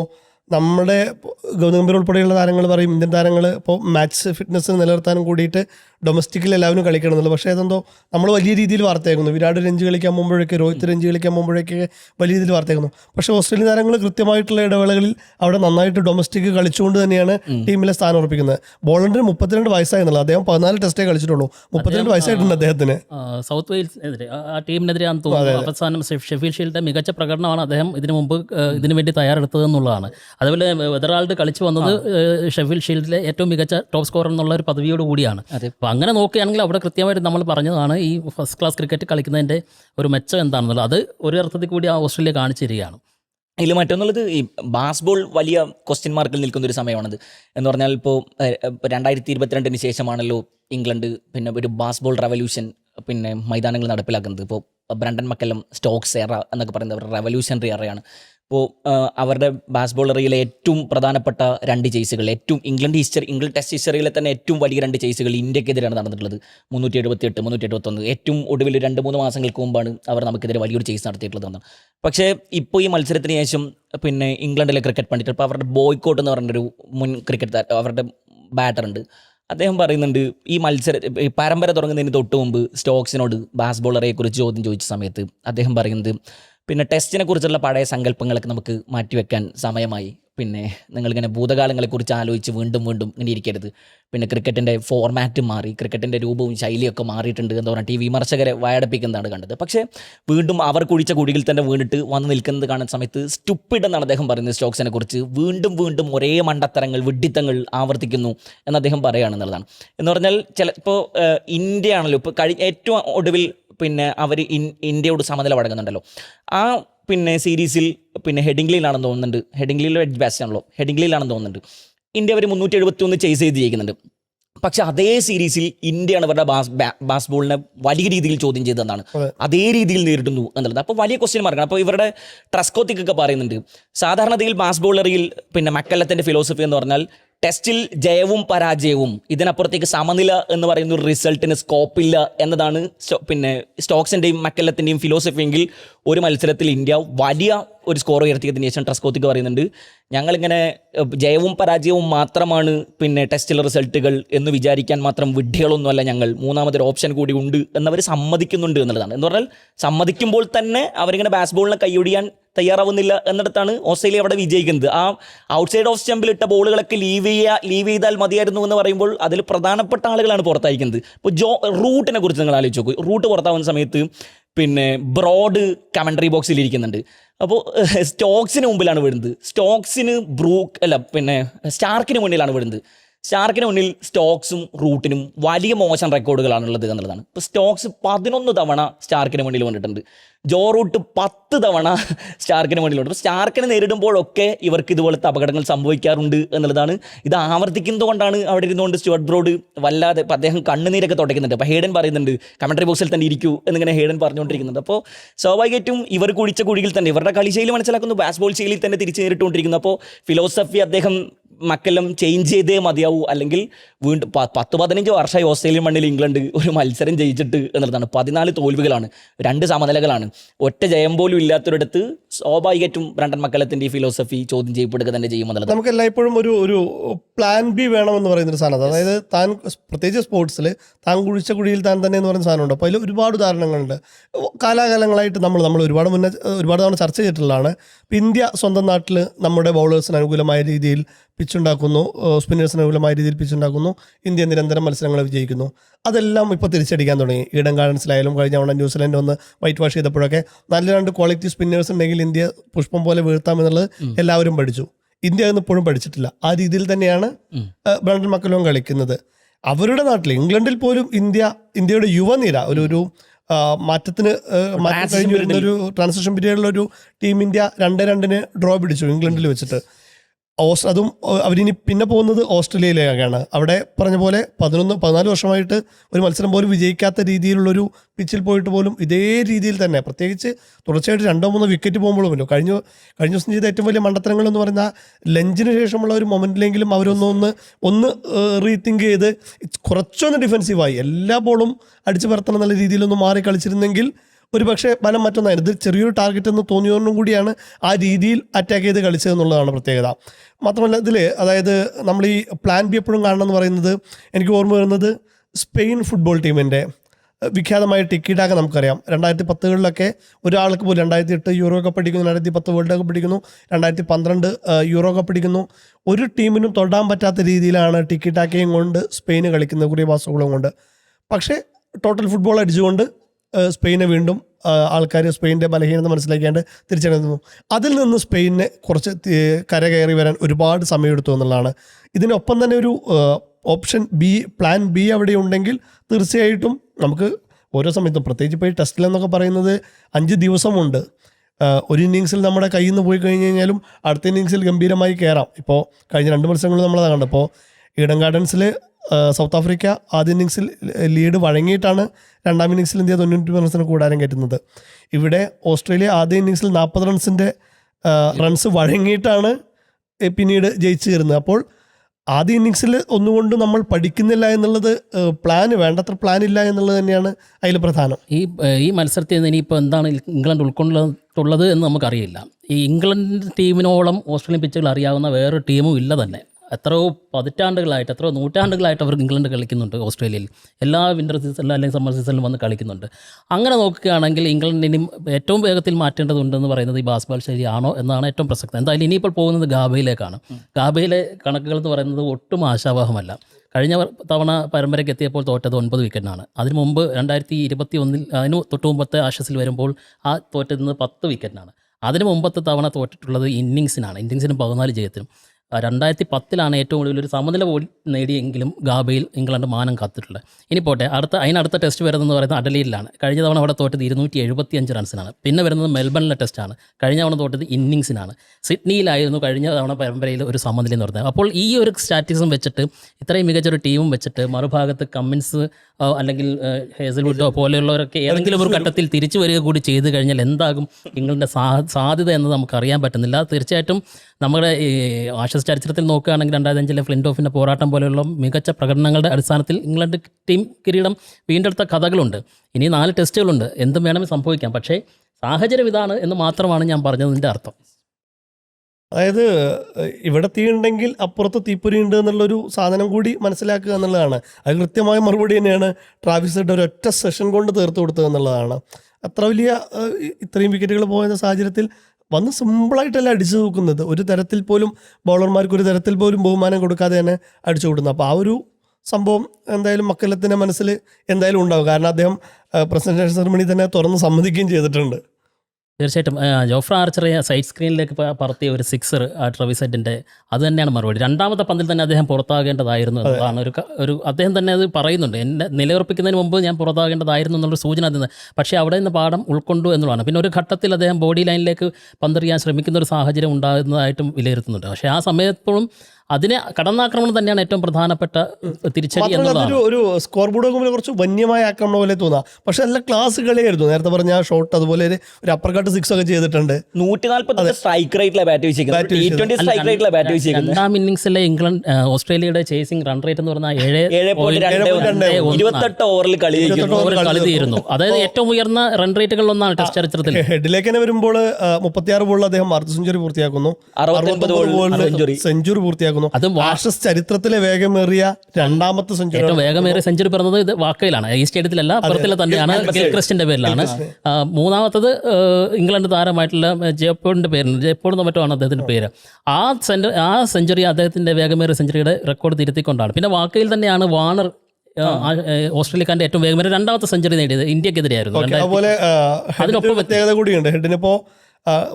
നമ്മുടെ ഗൗതം ഗംഭീർ ഉൾപ്പെടെയുള്ള താരങ്ങൾ പറയും ഇന്ത്യൻ താരങ്ങൾ ഇപ്പോൾ മാച്ച് ഫിറ്റ്നസ് നിലനിർത്താനും കൂടിയിട്ട് ഡൊമസ്റ്റിക്കിൽ എല്ലാവരും കളിക്കണം എന്നുള്ളത് പക്ഷേ അതെന്തോ നമ്മൾ വലിയ രീതിയിൽ വാർത്തയാക്കുന്നു. വിരാട് രഞ്ജി കളിക്കാൻ പോകുമ്പോഴേക്ക് രോഹിത് രഞ്ജി കളിക്കാൻ പോകുമ്പോഴേക്ക് വലിയ രീതിയിൽ വാർത്തയാക്കുന്നു. പക്ഷേ ഓസ്ട്രേലിയൻ താരങ്ങൾ കൃത്യമായിട്ടുള്ള ഇടവേളകളിൽ അവിടെ നന്നായിട്ട് ഡൊമസ്റ്റിക് കളിച്ചുകൊണ്ട് തന്നെയാണ് ടീമിലെ സ്ഥാനം ഉറപ്പിക്കുന്നത്. ബോളണ്ടിന് മുപ്പത്തിരണ്ട് വയസ്സായിരുന്നല്ലോ അദ്ദേഹം പതിനാല് ടെസ്റ്റേ കളിച്ചിട്ടുള്ളൂ. മുപ്പത്തിരണ്ട് വയസ്സായിട്ടുണ്ട് അദ്ദേഹത്തിന്. സൗത്ത് വെയിൽസ് ആ- ആ ടീമിനെതിരെയാണെന്ന് തോന്നുന്നു. അവസാനം ഷെഫീൽ ഷീൽഡിന്റെ മികച്ച പ്രകടനമാണ് അദ്ദേഹം ഇതിനു മുമ്പ് ഇതിനു വേണ്ടി തയ്യാറെടുത്തത് എന്നുള്ളതാണ് അതുപോലെ വെതറാൾഡ് കളിച്ചു വന്നത് ഷെഫിൽ ഷീൽഡിലെ ഏറ്റവും മികച്ച ടോപ്പ് സ്കോറർ എന്നുള്ള ഒരു പദവിയോട് കൂടിയാണ്. അപ്പോൾ അങ്ങനെ നോക്കുകയാണെങ്കിൽ അവിടെ കൃത്യമായിട്ട് നമ്മൾ പറഞ്ഞതാണ് ഈ ഫസ്റ്റ് ക്ലാസ് ക്രിക്കറ്റ് കളിക്കുന്നതിന്റെ ഒരു മെച്ചം എന്താണെന്നുള്ളത്. അത് ഒരു അർത്ഥത്തിൽ കൂടി ആ ഓസ്ട്രേലിയ കാണിച്ചിരിക്കുകയാണ്. ഇതിൽ മറ്റൊന്നുള്ളത് ഈ ബാസ്ബോൾ വലിയ ക്വസ്റ്റ്യൻ മാർക്കിൽ നിൽക്കുന്ന ഒരു സമയമാണത്. എന്ന് പറഞ്ഞാൽ ഇപ്പോൾ രണ്ടായിരത്തി ഇരുപത്തിരണ്ടിന് ശേഷമാണല്ലോ ഇംഗ്ലണ്ട് പിന്നെ ഒരു ബാസ്ബോൾ റെവല്യൂഷൻ പിന്നെ മൈതാനങ്ങൾ നടപ്പിലാക്കുന്നത്. ഇപ്പോൾ ബ്രണ്ടൻ മക്കെല്ലാം സ്റ്റോക്സ് എറ എന്നൊക്കെ പറയുന്നത് റെവല്യൂഷണറി എറയാണ്. ഇപ്പോൾ അവരുടെ ബാസ് ബോളറിയിലെ ഏറ്റവും പ്രധാനപ്പെട്ട രണ്ട് ചേസുകൾ ഏറ്റവും ഇംഗ്ലണ്ട് ഹിസ്റ്ററി ഇംഗ്ലണ്ട് ടെസ്റ്റ് ഹിസ്റ്ററിയിലെ തന്നെ ഏറ്റവും വലിയ രണ്ട് ചേസുകൾ ഇന്ത്യക്കെതിരെയാണ് നടന്നിട്ടുള്ളത്. മുന്നൂറ്റി എഴുപത്തി എട്ട് മുന്നൂറ്റി എഴുപത്തൊന്ന് ഏറ്റവും ഒടുവിൽ രണ്ട് മൂന്ന് മാസങ്ങൾക്ക് മുമ്പാണ് അവർ നമുക്കെതിരെ വലിയൊരു ചേസ് നടത്തിയിട്ടുള്ളത് പക്ഷേ ഇപ്പോൾ ഈ മത്സരത്തിന് ശേഷം പിന്നെ ഇംഗ്ലണ്ടിലെ ക്രിക്കറ്റ് പണ്ഡിറ്റ് ഇപ്പോൾ അവരുടെ ബോയ്ക്കോട്ട് എന്ന് പറഞ്ഞൊരു മുൻ ക്രിക്കറ്റ് അവരുടെ ബാറ്റർ ഉണ്ട്. അദ്ദേഹം പറയുന്നുണ്ട് ഈ മത്സര പരമ്പര തുടങ്ങുന്നതിന് തൊട്ട് മുമ്പ് സ്റ്റോക്സിനോട് ബാസ് ബോളറെ കുറിച്ച് ചോദ്യം ചോദിച്ച സമയത്ത് അദ്ദേഹം പറയുന്നത് പിന്നെ ടെസ്റ്റിനെ കുറിച്ചുള്ള പഴയ സങ്കല്പങ്ങളൊക്കെ നമുക്ക് മാറ്റിവെക്കാൻ സമയമായി. പിന്നെ നിങ്ങളിങ്ങനെ ഭൂതകാലങ്ങളെക്കുറിച്ച് ആലോചിച്ച് വീണ്ടും വീണ്ടും ഇങ്ങനെ ഇരിക്കരുത്. പിന്നെ ക്രിക്കറ്റിന്റെ ഫോർമാറ്റ് മാറി ക്രിക്കറ്റിന്റെ രൂപവും ശൈലിയൊക്കെ മാറിയിട്ടുണ്ട് എന്ന് പറഞ്ഞിട്ട് ടി വിമർശകരെ വയടപ്പിക്കുന്നതാണ് കണ്ടത്. പക്ഷേ വീണ്ടും അവർ കുഴിച്ച കുഴിയിൽ തന്നെ വീണിട്ട് വന്ന് നിൽക്കുന്നത് കാണുന്ന സമയത്ത് സ്റ്റുപ്പിഡ് എന്നാണ് അദ്ദേഹം പറയുന്നത് സ്റ്റോക്സിനെ കുറിച്ച്. വീണ്ടും വീണ്ടും ഒരേ മണ്ടത്തരങ്ങൾ വിഡ്ഢിത്തങ്ങൾ ആവർത്തിക്കുന്നു എന്ന് അദ്ദേഹം പറയുകയാണെന്നുള്ളതാണ്. എന്ന് പറഞ്ഞാൽ ചില ഇപ്പോൾ ഇന്ത്യ ആണല്ലോ ഇപ്പോൾ കഴി ഏറ്റവും ഒടുവിൽ പിന്നെ അവർ ഇന്ത്യയോട് സമനില വഴങ്ങുന്നുണ്ടല്ലോ ആ പിന്നെ സീരീസിൽ പിന്നെ ഹെഡിംഗ്ലിയിലാണെന്ന് തോന്നുന്നുണ്ട്. ഹെഡിംഗ്ലിയിലെ എഡ് ബാസ്റ്റ് ആണല്ലോ. ഹെഡിംഗ്ലിയിലാണെന്ന് തോന്നുന്നുണ്ട്. ഇന്ത്യ അവർ മുന്നൂറ്റി എഴുപത്തി ഒന്ന് ചേസ് ചെയ്ത് ജയിക്കുന്നുണ്ട്. പക്ഷെ അതേ സീരീസിൽ ഇന്ത്യയാണ് അവരുടെ ബാസ് ബാസ് ബോളിനെ വലിയ രീതിയിൽ ചോദ്യം ചെയ്തതെന്നാണ്. അതേ. രീതിയിൽ നേരിടുന്നു എന്നുള്ളത്. അപ്പോൾ വലിയ ക്വസ്റ്റ്യൻ മാർക്കാണ് അപ്പോൾ ഇവരുടെ ട്രസ്കോത്തിക്കൊക്കെ പറയുന്നുണ്ട്. സാധാരണതയിൽ ബാസ് ബോളറിയിൽ പിന്നെ മക്കല്ലത്തിന്റെ ഫിലോസഫി എന്ന് പറഞ്ഞാൽ ടെസ്റ്റിൽ ജയവും പരാജയവും ഇതിനപ്പുറത്തേക്ക് സമനില എന്ന് പറയുന്ന ഒരു റിസൾട്ടിന് സ്കോപ്പില്ല എന്നതാണ് പിന്നെ സ്റ്റോക്സിന്റെയും മക്കല്ലത്തിന്റെയും ഫിലോസഫി എങ്കിൽ ഒരു മത്സരത്തിൽ ഇന്ത്യ വലിയ ഒരു സ്കോർ ഉയർത്തിയതിനു ശേഷം ട്രസ്കോത്തിക്ക് പറയുന്നുണ്ട് ഞങ്ങളിങ്ങനെ ജയവും പരാജയവും മാത്രമാണ് പിന്നെ ടെസ്റ്റിലെ റിസൾട്ടുകൾ എന്ന് വിചാരിക്കാൻ മാത്രം വിഡ്ഢികളൊന്നുമല്ല ഞങ്ങൾ. മൂന്നാമതൊരു ഓപ്ഷൻ കൂടി ഉണ്ട് എന്നവർ സമ്മതിക്കുന്നുണ്ട് എന്നുള്ളതാണ്. എന്ന് പറഞ്ഞാൽ സമ്മതിക്കുമ്പോൾ തന്നെ അവരിങ്ങനെ ബാസ്ബോളിനെ കൈയൊടിയാൻ തയ്യാറാവുന്നില്ല എന്നിടത്താണ് ഓസ്ട്രേലിയ അവിടെ വിജയിക്കുന്നത്. ആ ഔട്ട്സൈഡ് ഓഫ് സ്റ്റമ്പിൽ ഇട്ട ബോളുകളൊക്കെ ലീവ് ചെയ്യുക ലീവ് ചെയ്താൽ മതിയായിരുന്നു എന്ന് പറയുമ്പോൾ അതിൽ പ്രധാനപ്പെട്ട ആളുകളാണ് പുറത്തായിരിക്കുന്നത്. ഇപ്പോൾ ജോ റൂട്ടിനെ കുറിച്ച് നിങ്ങൾ ആലോചിച്ച് നോക്കൂ. റൂട്ട് പുറത്താവുന്ന സമയത്ത് പിന്നെ ബ്രോഡ് കമൻട്രി ബോക്സിൽ ഇരിക്കുന്നുണ്ട്. അപ്പോൾ സ്റ്റോക്സിന് മുമ്പിലാണ് വിടുന്നത് സ്റ്റോക്സിന് ബ്രൂക്ക് അല്ല പിന്നെ സ്റ്റാർക്കിന് മുന്നിലാണ് വീഴുന്നത്. സ്റ്റാർക്കിന് മുന്നിൽ സ്റ്റോക്സും റൂട്ടിനും വലിയ മോശം റെക്കോർഡുകളാണുള്ളത് എന്നുള്ളതാണ്. ഇപ്പോൾ സ്റ്റോക്സ് പതിനൊന്ന് തവണ സ്റ്റാർക്കിന് മുന്നിൽ വന്നിട്ടുണ്ട്. ജോ റൂട്ട് പത്ത് തവണ സ്റ്റാർക്കിന് മുന്നിലുണ്ട് അപ്പോൾ സ്റ്റാർക്കിനെ നേരിടുമ്പോഴൊക്കെ ഇവർക്ക് ഇതുപോലത്തെ അപകടങ്ങൾ സംഭവിക്കാറുണ്ട് എന്നുള്ളതാണ്. ഇത് ആവർത്തിക്കുന്നത് കൊണ്ടാണ് അവിടെ ഇരുന്നുകൊണ്ട് സ്റ്റുവർട്ട് ബ്രോഡ് വല്ലാതെ അദ്ദേഹം കണ്ണുനീരൊക്കെ തുടയ്ക്കുന്നുണ്ട്. അപ്പോൾ ഹേഡൻ പറയുന്നുണ്ട് കമൻട്രി ബോക്സിൽ തന്നെ ഇരിക്കൂ എന്നിങ്ങനെ ഹേഡൻ പറഞ്ഞുകൊണ്ടിരിക്കുന്നുണ്ട്. അപ്പോൾ സ്വാഭാവികമായിട്ടും ഇവർ കുഴിച്ച കുഴിയിൽ തന്നെ ഇവരുടെ കളിശൈലി മനസ്സിലാക്കുന്നു ബാസ്ബോൾ ശൈലിയിൽ തന്നെ തിരിച്ചു നേരിട്ടുകൊണ്ടിരിക്കുന്നു. അപ്പോൾ ഫിലോസഫി അദ്ദേഹം മക്കെല്ലാം ചേഞ്ച് ചെയ്തേ മതിയാവൂ അല്ലെങ്കിൽ വീണ്ടും പത്ത് പതിനഞ്ച് വർഷമായി ഓസ്ട്രേലിയൻ മണ്ണിൽ ഇംഗ്ലണ്ട് ഒരു മത്സരം ജയിച്ചിട്ട് എന്നുള്ളതാണ്. പതിനാല് തോൽവികളാണ് രണ്ട് സമനിലകളാണ്. ഒറ്റ ജയം പോലും ഇല്ലാത്തൊരിടത്ത് സ്വാഭാവികമായിട്ടും ബ്രണ്ടൻ മക്കളത്തിന്റെ ഈ ഫിലോസഫി ചോദ്യം ചെയ്യപ്പെടുക തന്നെ ചെയ്യുമെന്നുള്ളത് നമുക്ക് എല്ലായ്പ്പോഴും ഒരു ഒരു പ്ലാൻ ബി വേണമെന്ന് പറയുന്ന ഒരു സാധനം. അതായത് താൻ പ്രത്യേകിച്ച് സ്പോർട്സിൽ താൻ കുഴിച്ച കുഴിയിൽ താൻ തന്നെ എന്ന് പറയുന്ന സാധനമുണ്ട്. അപ്പോൾ അതിൽ ഒരുപാട് ഉദാഹരണങ്ങളുണ്ട്. കാലാകാലങ്ങളായിട്ട് നമ്മൾ നമ്മൾ ഒരുപാട് മുന്നേ ഒരുപാട് തവണ ചർച്ച ചെയ്തിട്ടുള്ളതാണ്. ഇന്ത്യ സ്വന്തം നാട്ടിൽ നമ്മുടെ ബൗളേഴ്സിന് അനുകൂലമായ രീതിയിൽ പിച്ചുണ്ടാക്കുന്നു സ്പിന്നേഴ്സിന് അനുകൂലമായ രീതിയിൽ പിച്ചുണ്ടാക്കുന്നു ഇന്ത്യ നിരന്തരം മത്സരങ്ങൾ വിജയിക്കുന്നു. അതെല്ലാം ഇപ്പോൾ തിരിച്ചടിക്കാൻ തുടങ്ങി. ഈഡൻ ഗാർഡൻസിലായാലും കഴിഞ്ഞ തവണ ന്യൂസിലൻഡ് ഒന്ന് വൈറ്റ് വാഷ് ചെയ്തപ്പോഴൊക്കെ നല്ല രണ്ട് ക്വാളിറ്റി സ്പിന്നേഴ്സ് ഉണ്ടെങ്കിൽ ഇന്ത്യ പുഷ്പം പോലെ വീഴ്ത്താമെന്നുള്ളത് എല്ലാവരും പഠിച്ചു. ഇന്ത്യ അതൊന്നും ഇപ്പോഴും പഠിച്ചിട്ടില്ല. ആ രീതിയിൽ തന്നെയാണ് ബ്രണ്ടൻ മക്കലോം കളിക്കുന്നത്. അവരുടെ നാട്ടിൽ ഇംഗ്ലണ്ടിൽ പോലും ഇന്ത്യ ഇന്ത്യയുടെ യുവനിര ഒരു ഒരു മാറ്റത്തിന് മാറ്റം കഴിഞ്ഞു വരുന്ന ഒരു ട്രാൻസിഷൻ പീരീഡിലൊരു ടീം ഇന്ത്യ രണ്ട് രണ്ടിന് ഡ്രോ പിടിച്ചു ഇംഗ്ലണ്ടിൽ വെച്ചിട്ട്. ഓസ് അതും അവരിനി പിന്നെ പോകുന്നത് ഓസ്ട്രേലിയയിലേക്കാണ്. അവിടെ പറഞ്ഞ പോലെ പതിനൊന്ന് പതിനാല് വർഷമായിട്ട് ഒരു മത്സരം പോലും വിജയിക്കാത്ത രീതിയിലുള്ളൊരു പിച്ചിൽ പോയിട്ട് പോലും ഇതേ രീതിയിൽ തന്നെ പ്രത്യേകിച്ച് തുടർച്ചയായിട്ട് രണ്ടോ മൂന്നോ വിക്കറ്റ് പോകുമ്പോഴുമല്ലോ. കഴിഞ്ഞ കഴിഞ്ഞ ദിവസം ചെയ്ത ഏറ്റവും വലിയ മണ്ടത്തരങ്ങൾ എന്ന് പറഞ്ഞാൽ ലഞ്ചിന് ശേഷമുള്ള ഒരു മൊമെന്റിലെങ്കിലും അവരൊന്ന് ഒന്ന് ഒന്ന് റീതിങ്ക് ചെയ്ത് കുറച്ചൊന്ന് ഡിഫെൻസീവായി എല്ലാ ബോളും അടിച്ചു പരത്തണം എന്നുള്ള രീതിയിലൊന്ന് മാറി കളിച്ചിരുന്നെങ്കിൽ ഒരു പക്ഷേ ബലം മറ്റൊന്നായിരുന്നു ഇത് ചെറിയൊരു ടാർഗറ്റ് എന്ന് തോന്നിയതുകൊണ്ടും കൂടിയാണ് ആ രീതിയിൽ അറ്റാക്ക് ചെയ്ത് കളിച്ചത് എന്നുള്ളതാണ് പ്രത്യേകത. മാത്രമല്ല ഇതിൽ അതായത് നമ്മൾ ഈ പ്ലാൻ ബി എപ്പോഴും കാണണമെന്ന് പറയുന്നത് എനിക്ക് ഓർമ്മ വരുന്നത് സ്പെയിൻ ഫുട്ബോൾ ടീമിന്റെ വിഖ്യാതമായ ടിക്കിറ്റാക്ക് നമുക്കറിയാം. രണ്ടായിരത്തി പത്തുകളിലൊക്കെ ഒരാൾക്ക് പോലും രണ്ടായിരത്തി എട്ട് യൂറോ കപ്പ് അടിക്കുന്നു രണ്ടായിരത്തി പത്ത് വേൾഡ് കപ്പ് അടിക്കുന്നു രണ്ടായിരത്തി പന്ത്രണ്ട് യൂറോ കപ്പ് അടിക്കുന്നു. ഒരു ടീമിനും തൊടാൻ പറ്റാത്ത രീതിയിലാണ് ടിക്കിറ്റാക്കയും കൊണ്ട് സ്പെയിന് കളിക്കുന്നത് കുറേ വാസുകളും കൊണ്ട്. പക്ഷേ ടോട്ടൽ ഫുട്ബോൾ അടിച്ചുകൊണ്ട് സ്പെയിനെ വീണ്ടും ആൾക്കാർ സ്പെയിന്റെ ബലഹീനത മനസ്സിലാക്കിയാണ്ട് തിരിച്ചറിയുന്നു. അതിൽ നിന്ന് സ്പെയിനെ കുറച്ച് കര കരകയറി വരാൻ ഒരുപാട് സമയമെടുത്തു എന്നുള്ളതാണ്. ഇതിനൊപ്പം തന്നെ ഒരു ഓപ്ഷൻ ബി പ്ലാൻ ബി അവിടെ ഉണ്ടെങ്കിൽ തീർച്ചയായിട്ടും നമുക്ക് ഓരോ സമയത്തും പ്രത്യേകിച്ച് ഇപ്പോൾ ഈ ടെസ്റ്റിലെന്നൊക്കെ പറയുന്നത് അഞ്ച് ദിവസമുണ്ട്. ഒരു ഇന്നിങ്സിൽ നമ്മുടെ കയ്യിൽ നിന്ന് പോയി കഴിഞ്ഞ് കഴിഞ്ഞാലും അടുത്ത ഇന്നിങ്സിൽ ഗംഭീരമായി കയറാം ഇപ്പോൾ കഴിഞ്ഞ രണ്ട് മത്സരങ്ങളിൽ നമ്മളത് കണ്ടു ഇപ്പോൾ ഈഡൻ ഗാർഡൻസിൽ സൗത്ത് ആഫ്രിക്ക ആദ്യ ഇന്നിങ്സിൽ ലീഡ് വഴങ്ങിയിട്ടാണ് രണ്ടാം ഇന്നിങ്സിൽ ഇന്ത്യ തൊണ്ണൂറ്റി റൺസിന് കൂടാരം കയറ്റുന്നത്. ഇവിടെ ഓസ്ട്രേലിയ ആദ്യ ഇന്നിങ്സിൽ നാൽപ്പത് റൺസിന്റെ റൺസ് വഴങ്ങിയിട്ടാണ് പിന്നീട് ജയിച്ചു കയറുന്നത്. അപ്പോൾ ആദ്യ ഇന്നിങ്സിൽ ഒന്നുകൊണ്ട് നമ്മൾ പഠിക്കുന്നില്ല എന്നുള്ളത് പ്ലാൻ വേണ്ടത്ര പ്ലാൻ ഇല്ല എന്നുള്ളത് തന്നെയാണ് അതിൽ പ്രധാനം. ഈ ഈ മത്സരത്തിൽ നിന്ന് ഇനിയിപ്പോൾ എന്താണ് ഇംഗ്ലണ്ട് ഉൾക്കൊണ്ടുള്ളത് എന്ന് നമുക്കറിയില്ല. ഈ ഇംഗ്ലണ്ട് ടീമിനോളം ഓസ്ട്രേലിയൻ പിച്ചുകൾ അറിയാവുന്ന വേറൊരു ടീമും ഇല്ല തന്നെ. എത്രയോ പതിറ്റാണ്ടുകളായിട്ട് എത്രയോ നൂറ്റാണ്ടുകളായിട്ട് അവർക്ക് ഇംഗ്ലണ്ട് കളിക്കുന്നുണ്ട് ഓസ്ട്രേലിയയിൽ. എല്ലാ വിന്റർ സീസണിലും അല്ലെങ്കിൽ സമ്മർ സീസണിലും വന്ന് കളിക്കുന്നുണ്ട്. അങ്ങനെ നോക്കുകയാണെങ്കിൽ ഇംഗ്ലണ്ടിനും ഏറ്റവും വേഗത്തിൽ മാറ്റേണ്ടതുണ്ടെന്ന് പറയുന്നത് ഈ ബാസ്ബോൾ ശരിയാണോ എന്നാണ് ഏറ്റവും പ്രസക്തം. എന്തായാലും ഇനിയിപ്പോൾ പോകുന്നത് ഗാബയിലേക്കാണ്. ഗാബയിലെ കണക്കുകൾ എന്ന് പറയുന്നത് ഒട്ടും ആശാവഹമല്ല. കഴിഞ്ഞ തവണ പരമ്പരയ്ക്ക് എത്തിയപ്പോൾ തോറ്റത് ഒൻപത് വിക്കറ്റിനാണ് അതിന് മുമ്പ് രണ്ടായിരത്തി ഇരുപത്തി ഒന്നിൽ അതിന് തൊട്ട് മുമ്പത്തെ ആഷസിൽ വരുമ്പോൾ ആ തോറ്റത് പത്ത് വിക്കറ്റിനാണ് അതിന് മുമ്പത്തെ തവണ തോറ്റിട്ടുള്ളത് ഇന്നിങ്സിനാണ് ഇന്നിങ്സിനും പതിനാല് ജയത്തിനും. രണ്ടായിരത്തി പത്തിലാണ് ഏറ്റവും കൂടുതൽ ഒരു സമനില പോയി നേടിയെങ്കിലും ഗാബയിൽ ഇംഗ്ലണ്ട് മാനം കാത്തിട്ടുള്ളത്. ഇനി പോട്ടെ അടുത്ത അതിനടുത്ത ടെസ്റ്റ് വരുന്നതെന്ന് പറയുന്നത് അഡലിയിലാണ്. കഴിഞ്ഞ തവണ അവിടെ തോറ്റത് ഇരുന്നൂറ്റി എഴുപത്തി അഞ്ച് റൺസിനാണ് പിന്നെ വരുന്നത് മെൽബണിലെ ടെസ്റ്റാണ് കഴിഞ്ഞ തവണ തോറ്റത് ഇന്നിങ്സിനാണ് സിഡ്നിയിലായിരുന്നു കഴിഞ്ഞ തവണ പരമ്പരയിൽ ഒരു സമനില എന്ന് പറഞ്ഞത് അപ്പോൾ ഈ ഒരു സ്റ്റാറ്റിസം വെച്ചിട്ട് ഇത്രയും മികച്ചൊരു ടീമും വെച്ചിട്ട് മറുഭാഗത്ത് കമ്മിൻസ് അല്ലെങ്കിൽ ഹേസൽവുഡോ പോലെയുള്ളവരൊക്കെ ഏതെങ്കിലും ഒരു ഘട്ടത്തിൽ തിരിച്ചു വരിക കൂടി ചെയ്തു കഴിഞ്ഞാൽ എന്താകും ഇംഗ്ലണ്ടിന്റെ സാധ്യത എന്ന് നമുക്ക് അറിയാൻ പറ്റുന്നില്ല തീർച്ചയായിട്ടും നമ്മുടെ ഈ ആഷസ് ചരിത്രത്തിൽ നോക്കുകയാണെങ്കിൽ രണ്ടായിരത്തി അഞ്ചിലെ ഫ്ലിൻഡ് ഓഫിന്റെ പോരാട്ടം പോലെയുള്ള മികച്ച പ്രകടനങ്ങളുടെ അടിസ്ഥാനത്തിൽ ഇംഗ്ലണ്ട് ടീം കിരീടം വീണ്ടെടുത്ത കഥകളുണ്ട്. ഇനി നാല് ടെസ്റ്റുകളുണ്ട്. എന്തും വേണമെങ്കിൽ സംഭവിക്കാം. പക്ഷേ സാഹചര്യം ഇതാണ് എന്ന് മാത്രമാണ് ഞാൻ പറഞ്ഞതിന്റെ അർത്ഥം. അതായത് ഇവിടെ തീയുണ്ടെങ്കിൽ അപ്പുറത്ത് തീപ്പൊരി ഉണ്ട് എന്നുള്ളൊരു സാധനം കൂടി മനസ്സിലാക്കുക എന്നുള്ളതാണ്. അത് കൃത്യമായ മറുപടി തന്നെയാണ് ട്രാവിസ് ഒരു ഒറ്റ സെഷൻ കൊണ്ട് തീർത്ത് കൊടുത്തത് എന്നുള്ളതാണ്. അത്ര വലിയ ഇത്രയും വിക്കറ്റുകൾ പോയ സാഹചര്യത്തിൽ വന്ന് സിമ്പിളായിട്ടല്ല അടിച്ചു നോക്കുന്നത് ഒരു തരത്തിൽ പോലും ബൗളർമാർക്ക് ഒരു തരത്തിൽ പോലും ബഹുമാനം കൊടുക്കാതെ തന്നെ അടിച്ചു കൊടുക്കുന്നത് അപ്പോൾ ആ ഒരു സംഭവം എന്തായാലും മക്കല്ലത്തിന്റെ മനസ്സിൽ എന്തായാലും ഉണ്ടാവും. കാരണം അദ്ദേഹം പ്രസന്റേഷൻ സെറമണി തന്നെ തുറന്ന് സമ്മതിക്കുകയും ചെയ്തിട്ടുണ്ട്. തീർച്ചയായിട്ടും ജോഫ്ര ആർച്ചറെ സൈഡ് സ്ക്രീനിലേക്ക് പറത്തിയ ഒരു സിക്സർ ട്രവിസെറ്റിന്റെ അത് തന്നെയാണ് മറുപടി. രണ്ടാമത്തെ പന്തിൽ തന്നെ അദ്ദേഹം പുറത്താകേണ്ടതായിരുന്നു എന്നതാണ് ഒരു ഒരു അദ്ദേഹം തന്നെ അത് പറയുന്നുണ്ട്. എന്നെ നിലയുറപ്പിക്കുന്നതിന് മുമ്പ് ഞാൻ പുറത്താകേണ്ടതായിരുന്നു എന്നുള്ളൊരു സൂചന അതിന് പക്ഷേ അവിടെ നിന്ന് പാഠം ഉൾക്കൊണ്ടു എന്നുള്ളതാണ്. പിന്നെ ഒരു ഘട്ടത്തിൽ അദ്ദേഹം ബോഡി ലൈനിലേക്ക് പന്തെറിയാൻ ശ്രമിക്കുന്ന ഒരു സാഹചര്യം ഉണ്ടാകുന്നതായിട്ടും വിലയിരുത്തുന്നുണ്ട്. പക്ഷേ ആ സമയത്തോളം അതിനെ കടന്നാക്രമണം തന്നെയാണ് ഏറ്റവും പ്രധാനപ്പെട്ട തിരിച്ചടി എന്നുള്ളതാണ്. ഒരു സ്കോർ ബോർഡ് കുറച്ച് വന്യമായ ആക്രമണം പോലെ തോന്നാം. പക്ഷെ നല്ല ക്ലാസ് കളിയായിരുന്നു. നേരത്തെ പറഞ്ഞ ഷോട്ട് അതുപോലെ ഒരു- അപ്പർ കട്ട് സിക്സ് ഒക്കെ ചെയ്തിട്ടുണ്ട്. നൂറ്റി നാൽപ്പത്തി സ്ട്രൈക്ക് റേറ്റിലെ ബാറ്റ് വെച്ചിരിക്കുന്നത്. രണ്ടാം ഇന്നിംഗ്സിലെ ഇംഗ്ലണ്ട് ഓസ്ട്രേലിയയുടെ ചേസിംഗ് റൺ റേറ്റ് എന്ന് പറഞ്ഞാൽ ഏഴ്. ഇരുപത്തെട്ട് ഓവറിൽ കളി. കളി തീരുന്നു. അതായത് ഏറ്റവും ഉയർന്ന റൺ റേറ്റുകളിലൊന്നാണ് ടെസ്റ്റ് ചരിത്രത്തിൽ. ഹെഡിലേക്ക് തന്നെ വരുമ്പോൾ മുപ്പത്തിയാറ് ബോളിൽ അദ്ദേഹം അർദ്ധ സെഞ്ചുറി പൂർത്തിയാക്കുന്നു. ബോളിൽ സെഞ്ചുറി പൂർത്തിയാക്കുന്നു. അതും അത് ആഷസ് ചരിത്രത്തിലെ വേഗമേറിയ രണ്ടാമത്തെ സെഞ്ചുറി ഏറ്റവും വേഗമേറിയ സെഞ്ചുറി പിറന്നത് ഇത് വാക്കയിലാണ്. ഈ സ്റ്റേഡിയത്തിലല്ല പുറത്തിലെ തന്നെയാണ് ക്രിസ്റ്റിന്റെ പേരിലാണ്. മൂന്നാമത്തത് ഇംഗ്ലണ്ട് താരമായിട്ടുള്ള ജയപ്പോളിന്റെ പേരിൽ ജയപ്പോൾ എന്ന് മറ്റോ ആണ് അദ്ദേഹത്തിന്റെ പേര്. ആ സെഞ്ച് ആ സെഞ്ചുറി അദ്ദേഹത്തിന്റെ വേഗമേറിയ സെഞ്ചുറിയുടെ റെക്കോർഡ് തിരുത്തിക്കൊണ്ടാണ്. പിന്നെ വാക്കയിൽ തന്നെയാണ് വാണർ ഓസ്ട്രേലിയക്കാരന്റെ ഏറ്റവും വേഗമേറിയ രണ്ടാമത്തെ സെഞ്ചുറി നേടിയത് ഇന്ത്യക്കെതിരെയായിരുന്നു. അതുപോലെ അതിനൊപ്പം പ്രത്യേകത കൂടിയുണ്ട്. ഹെഡിനിപ്പോ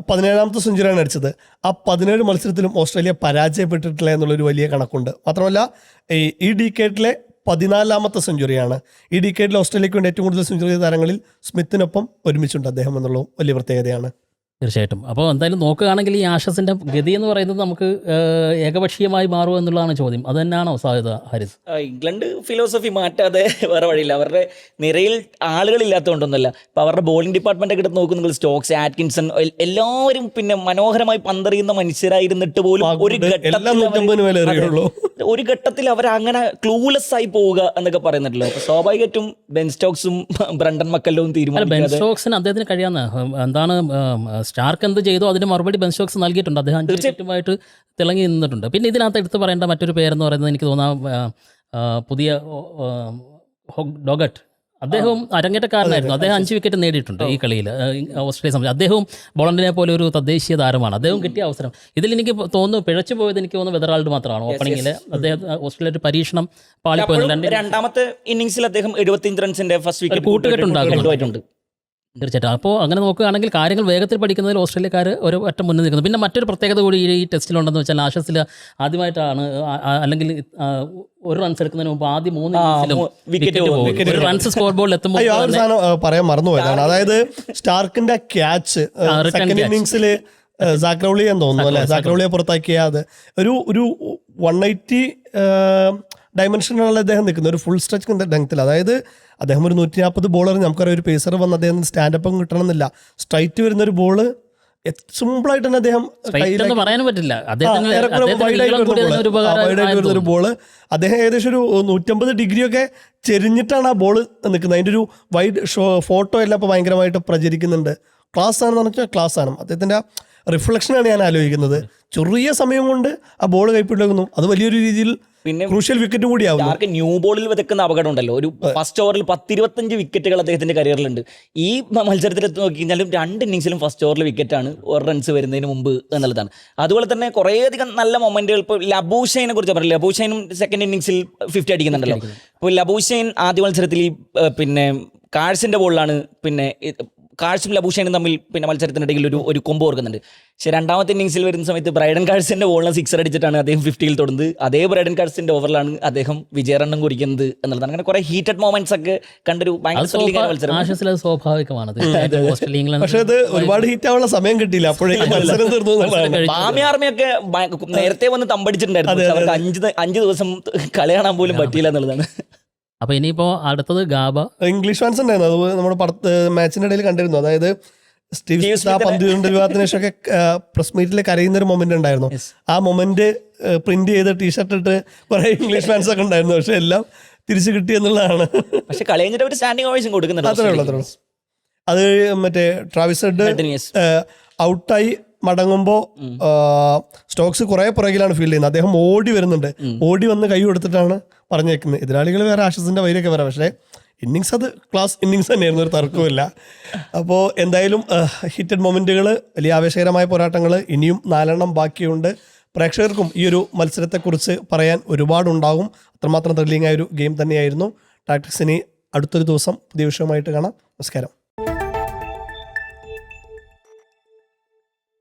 പതിനേഴാമത്തെ സെഞ്ചുറിയാണ് അടിച്ചത്. ആ പതിനേഴ് മത്സരത്തിലും ഓസ്ട്രേലിയ പരാജയപ്പെട്ടിട്ടില്ല എന്നുള്ളൊരു വലിയ കണക്കുണ്ട്. മാത്രമല്ല ഈ ഡീക്കേറ്റിലെ പതിനാലാമത്തെ സെഞ്ചുറിയാണ്. ഈ ഡിക്കേറ്റിൽ ഓസ്ട്രേലിയക്ക് വേണ്ടി ഏറ്റവും കൂടുതൽ സെഞ്ചുറി താരങ്ങളിൽ സ്മിത്തിനൊപ്പം ഒരുമിച്ചുണ്ട് അദ്ദേഹം എന്നുള്ളതും വലിയ പ്രത്യേകതയാണ്. തീർച്ചയായിട്ടും. അപ്പോൾ എന്തായാലും നോക്കുകയാണെങ്കിൽ ഈ ആഷസിന്റെ ഗതി എന്ന് പറയുന്നത് നമുക്ക് ഏകപക്ഷീയമായി മാറുമോ എന്നുള്ളതാണ് ചോദ്യം. അത് തന്നെയാണോ സാധ്യത ഹാരിസ്? ഇംഗ്ലണ്ട് ഫിലോസഫി മാറ്റാതെ വേറെ വഴിയില്ല. അവരുടെ നിരയിൽ ആളുകളില്ലാത്തതുകൊണ്ടൊന്നുമല്ല. ഇപ്പൊ അവരുടെ ബോളിംഗ് ഡിപ്പാർട്ട്മെന്റ് ഒക്കെ എടുത്ത് നോക്കുന്നെങ്കിൽ സ്റ്റോക്സ് ആറ്റ്കിൻസൺ എല്ലാവരും പിന്നെ മനോഹരമായി പന്തറിയുന്ന മനുഷ്യരായിരുന്നിട്ട് പോലും ഒരു ഘട്ടത്തിൽ ഒരു ഘട്ടത്തിൽ അവർ അങ്ങനെ ക്ലൂലെസ് ആയി പോവുക എന്നൊക്കെ പറയുന്നുണ്ടല്ലോ അപ്പോൾ സ്വാഭാവികമായിട്ടും ബെൻ സ്റ്റോക്സും ബ്രണ്ടൻ മക്കല്ലും തീരുമാനം ബെൻ തീരുമാനിക്കാതെ സ്റ്റോക്സിന് അദ്ദേഹത്തിന് കഴിയാവുന്ന എന്താണ് സ്റ്റാർക്ക് എന്ത് ചെയ്തോ അതിന് മറുപടി ബെൻ സ്റ്റോക്സ് നൽകിയിട്ടുണ്ട്. അദ്ദേഹം അഞ്ച് വിക്കറ്റുമായിട്ട് തിളങ്ങി നിന്നിട്ടുണ്ട്. പിന്നെ ഇതിനകത്ത് എടുത്ത് പറയേണ്ട മറ്റൊരു പേരെന്ന് പറയുന്നത് എനിക്ക് തോന്നാം പുതിയ ഡോഗട്ട്. അദ്ദേഹവും അരങ്ങേറ്റക്കാരനായിരുന്നു. അദ്ദേഹം അഞ്ച് വിക്കറ്റ് നേടിയിട്ടുണ്ട് ഈ കളിയിൽ ഓസ്ട്രേലിയ സംബന്ധിച്ച്. അദ്ദേഹവും ബോളണ്ടിനെ പോലെ ഒരു തദ്ദേശീയ താരമാണ്. അദ്ദേഹം കിട്ടിയ അവസരം. ഇതിൽ എനിക്ക് തോന്നുന്നു പിഴച്ചു പോയത് എനിക്ക് തോന്നുന്നു വെതറാൾഡ് മാത്രമാണ് ഓപ്പണിംഗിൽ അദ്ദേഹം ഓസ്ട്രേലിയ ഒരു പരീക്ഷണം പാളിപ്പോയത് രണ്ട് രണ്ടാമത്തെ ഇന്നിംഗ്സിൽ അദ്ദേഹം എഴുപത്തിയഞ്ച് റൺസിന്റെ ഫസ്റ്റ് വിക്കറ്റ് കൂട്ടുകെട്ടുണ്ടാക്കുന്നുണ്ട്. തീർച്ചയായിട്ടും. അപ്പോൾ അങ്ങനെ നോക്കുകയാണെങ്കിൽ കാര്യങ്ങൾ വേഗത്തിൽ പഠിക്കുന്നതിൽ ഓസ്ട്രേലിയക്കാർ ഒരു ഒറ്റ മുന്നിൽ നിൽക്കുന്നു. പിന്നെ മറ്റൊരു പ്രത്യേകത കൂടി ഈ- ടെസ്റ്റിലുണ്ടെന്ന് വെച്ചാൽ ആഷസിൽ ആദ്യമായിട്ടാണ് അല്ലെങ്കിൽ ഒരു റൺസ് എടുക്കുന്നതിന് മുമ്പ് ആദ്യം മൂന്ന് റൺസ് സ്കോർ ബോർഡിൽ എത്തുമ്പോൾ പറയാൻ മറന്നുപോയതാണ്. അതായത് സ്റ്റാർക്കിന്റെ ക്യാച്ച് സെക്കൻഡ് ഇന്നിങ്സിൽ സാക്രൗളി തോന്നുന്നു അല്ലെ? സാക്രൗളിയെ പുറത്താക്കിയ അത്. ഒരു ഒരു വൺ എയ്റ്റി ഡയമെൻഷനാണ് അദ്ദേഹം നിൽക്കുന്നത് ഒരു ഫുൾ സ്ട്രെച്ച് ലെങ്ത്തിൽ അതായത് അദ്ദേഹം ഒരു നൂറ്റി നാൽപ്പത് ബോളർ നമുക്കറിയാം ഒരു പേസർ വന്ന് അദ്ദേഹം സ്റ്റാൻഡപ്പും കിട്ടണമെന്നില്ല. സ്ട്രൈറ്റ് വരുന്ന ഒരു ബോൾ സിമ്പിളായിട്ട് തന്നെ അദ്ദേഹം എന്ന് പറയാനും പറ്റില്ല. ഒരു ബോൾ അദ്ദേഹം ഏകദേശം ഒരു നൂറ്റമ്പത് ഡിഗ്രി ഒക്കെ ചെരിഞ്ഞിട്ടാണ് ആ ബോൾ നിൽക്കുന്നത്. അതിന്റെ ഒരു വൈഡ് ഷോ ഫോട്ടോ എല്ലാം ഇപ്പോൾ ഭയങ്കരമായിട്ട് പ്രചരിക്കുന്നുണ്ട്. ക്ലാസ് ആണെന്ന് പറഞ്ഞാൽ ക്ലാസ് ആണ്. അദ്ദേഹത്തിന്റെ റിഫ്ലക്ഷനാണ് ഞാൻ ആലോചിക്കുന്നത്. ചെറിയ സമയം കൊണ്ട് ആ ബോൾ കൈപ്പിടിക്കുന്നു അത് വലിയൊരു രീതിയിൽ പിന്നെ ക്രൂഷ്യൽ വിക്കറ്റ് കൂടിയാവുന്നു. ആർക്ക് ന്യൂ ബോളിൽ വിതക്കുന്ന അപകടം ഉണ്ടല്ലോ. ഒരു ഫസ്റ്റ് ഓവറിൽ പത്തിരുപത്തഞ്ച് വിക്കറ്റുകൾ അദ്ദേഹത്തിന്റെ കരിയറിലുണ്ട്. ഈ മത്സരത്തിൽ എത്തി നോക്കി കഴിഞ്ഞാലും രണ്ട് ഇന്നിങ്സിലും ഫസ്റ്റ് ഓവറിൽ വിക്കറ്റാണ് ഒരു റൺസ് വരുന്നതിന് മുമ്പ് എന്നുള്ളതാണ്. അതുപോലെ തന്നെ കുറേയധികം നല്ല മൊമെന്റുകൾ ഇപ്പോൾ ലബൂഷൈനെ കുറിച്ച് പറഞ്ഞു ലബൂഷൈനും സെക്കൻഡ് ഇന്നിങ്സിൽ ഫിഫ്റ്റി അടിക്കുന്നുണ്ടല്ലോ. ഇപ്പോൾ ലബൂഷൈൻ ആദ്യ മത്സരത്തിൽ ഈ പിന്നെ കാഴ്സിന്റെ ബോളിലാണ് പിന്നെ കാഴ്സും ലബൂഷനും തമ്മിൽ പിന്നെ മത്സരത്തിനിടയിൽ ഒരു ഒരു കൊമ്പ് ഓർക്കുന്നുണ്ട്. പക്ഷെ രണ്ടാമത്തെ ഇന്നിങ്സിൽ വരുന്ന സമയത്ത് ബ്രൈഡൻ കാഴ്സിന്റെ ബോളിന് സിക്സർ അടിച്ചിട്ടാണ് അദ്ദേഹം ഫിഫ്റ്റിയിൽ തൊടുന്നത്. അതേ ബ്രൈഡൻ കാഴ്സിന്റെ ഓവറിലാണ് അദ്ദേഹം വിജയറണ്ണം കുടിക്കുന്നത് എന്നുള്ളതാണ് അങ്ങനെ കുറെ ഹീറ്റഡ് മൊമെന്റ്സ് ഒക്കെ കണ്ടൊരു ഭയങ്കര സ്വാഭാവികമാണ്. തീർച്ചയായിട്ടും ഓസ്ട്രേലിയ ഇംഗ്ലണ്ട് പക്ഷെ അത് ഒരുപാട് ഹീറ്റ് ആവാനുള്ള സമയം കിട്ടിയില്ല. അപ്പോഴേക്കും മത്സരം തീർന്നു നേരത്തെ വന്ന് തമ്പടിച്ചിട്ടുണ്ടായിരുന്നു. അവർക്ക് അഞ്ച് അഞ്ച് ദിവസം കളി കാണാൻ പോലും പറ്റിയില്ല എന്നുള്ളതാണ്. അപ്പോൾ ഇനിയിപ്പോൾ അടുത്തത് ഗാബ. ഇംഗ്ലീഷ് ഫാൻസ് ഉണ്ടായിരുന്നു. അത് നമ്മുടെ പടത്ത് മാച്ചിന്റെ ഇടയിൽ കണ്ടിരുന്നു. അതായത് സ്റ്റീവ് ആ പന്ത് ശേഷമൊക്കെ പ്രസ് മീറ്റിൽ കരയുന്ന ഒരു മൊമെന്റ് ഉണ്ടായിരുന്നു. ആ മൊമെന്റ് പ്രിന്റ് ചെയ്ത് ടീഷർട്ട് ഇട്ട് കുറെ ഇംഗ്ലീഷ് ഫാൻസ് ഒക്കെ ഉണ്ടായിരുന്നു. പക്ഷെ എല്ലാം തിരിച്ചു കിട്ടി എന്നുള്ളതാണ്. പക്ഷെ കളി കഴിഞ്ഞിട്ട് അവർ സ്റ്റാൻഡിംഗ് ഓവേഴ്സും കൊടുക്കുന്നുണ്ട് അത്രേ ഉള്ളൂ അത്രേ ഉള്ളൂ. അത് മറ്റേ ട്രാവിസ് ഹെഡ് ഔട്ടായി മടങ്ങുമ്പോൾ സ്റ്റോക്സ് കുറെ പുറകിലാണ് ഫീൽ ചെയ്യുന്നത്. അദ്ദേഹം ഓടി വരുന്നുണ്ട്. ഓടി വന്ന് കൈ കൊടുത്തിട്ടാണ് പറഞ്ഞേക്കുന്നത്. എതിരാളികൾ വേറെ ആഷസിന്റെ വൈരൊക്കെ വരാം പക്ഷേ ഇന്നിങ്സ് അത് ക്ലാസ് ഇന്നിങ്സ് തന്നെയായിരുന്നു ഒരു തർക്കമില്ല അപ്പോൾ എന്തായാലും ഹിറ്റഡ് മൊമെന്റുകൾ വലിയ ആവേശകരമായ പോരാട്ടങ്ങൾ ഇനിയും നാലെണ്ണം ബാക്കിയുണ്ട്. പ്രേക്ഷകർക്കും ഈ ഒരു മത്സരത്തെക്കുറിച്ച് പറയാൻ ഒരുപാടുണ്ടാകും. അത്രമാത്രം ത്രില്ലിംഗ് ആയ ഒരു ഗെയിം തന്നെയായിരുന്നു. ടാക്ടിക്സിനി അടുത്തൊരു ദിവസം പുതിയ വിഷയമായിട്ട് കാണാം. നമസ്കാരം.